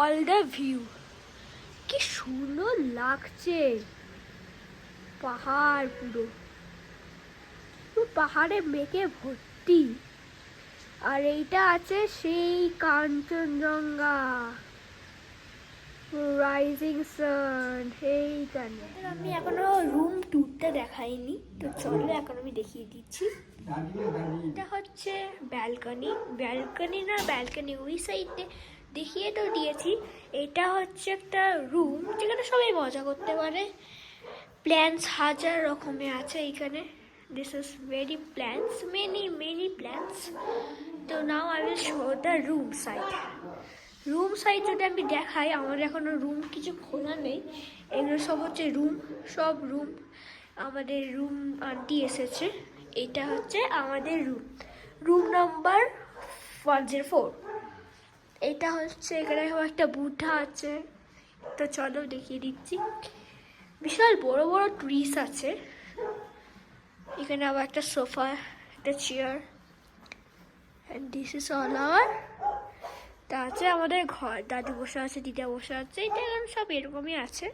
All the view কি সুন্দর লাগছে। পাহাড় পুরো। পাহাড়ে মেঘে ভর্তি। আর এইটা আছে সেই কাঞ্চনজঙ্ঘা। রাইজিং সান এইখানে আমি এখনও রুম ট্যুরটা দেখাইনি, তো চলো এখন আমি দেখিয়ে দিচ্ছি। এটা হচ্ছে ব্যালকনি ব্যালকনি না ব্যালকনি ওই সাইডে দেখিয়ে তো দিয়েছি। এটা হচ্ছে একটা রুম যেখানে সবাই মজা করতে পারে। প্ল্যান্স হাজার রকমের আছে এখানে this is very plants many many plants তো now I will show the room side room side যদি আমি দেখাই আমার এখনও রুম কিছু খোলা নেই। এগুলো সব হচ্ছে রুম সব রুম আমাদের রুম আন্টি এসেছে। এটা হচ্ছে আমাদের room room number one zero four এটা হচ্ছে এখানে একটা বুদ্ধা আছে। তো চলো দেখিয়ে দিচ্ছি। বিশাল বড় বড় ট্রিস আছে। এখানে আবার একটা সোফা একটা chair and this is all our তা আছে আমাদের ঘর। দাদু বসে আছে দিদা বসে আছে এটা এখন সব এরকমই আছে।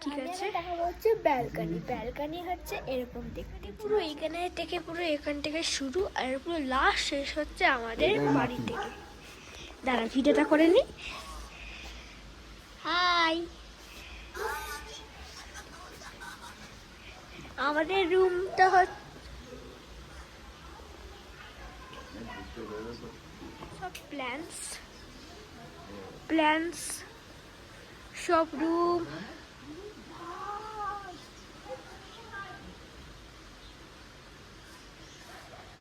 ঠিক আছে। দেখা হচ্ছে ব্যালকানি ব্যালকানি হচ্ছে এরকম দেখতে। পুরো এখানে থেকে পুরো এখান থেকে শুরু আর পুরো লাস্ট শেষ হচ্ছে আমাদের বাড়ি থেকে। দাঁড়া ভিডিওটা করে নি। হাই। আমাদের রুমটা হচ্ছে সব প্ল্যান্স প্ল্যান্স সব রুম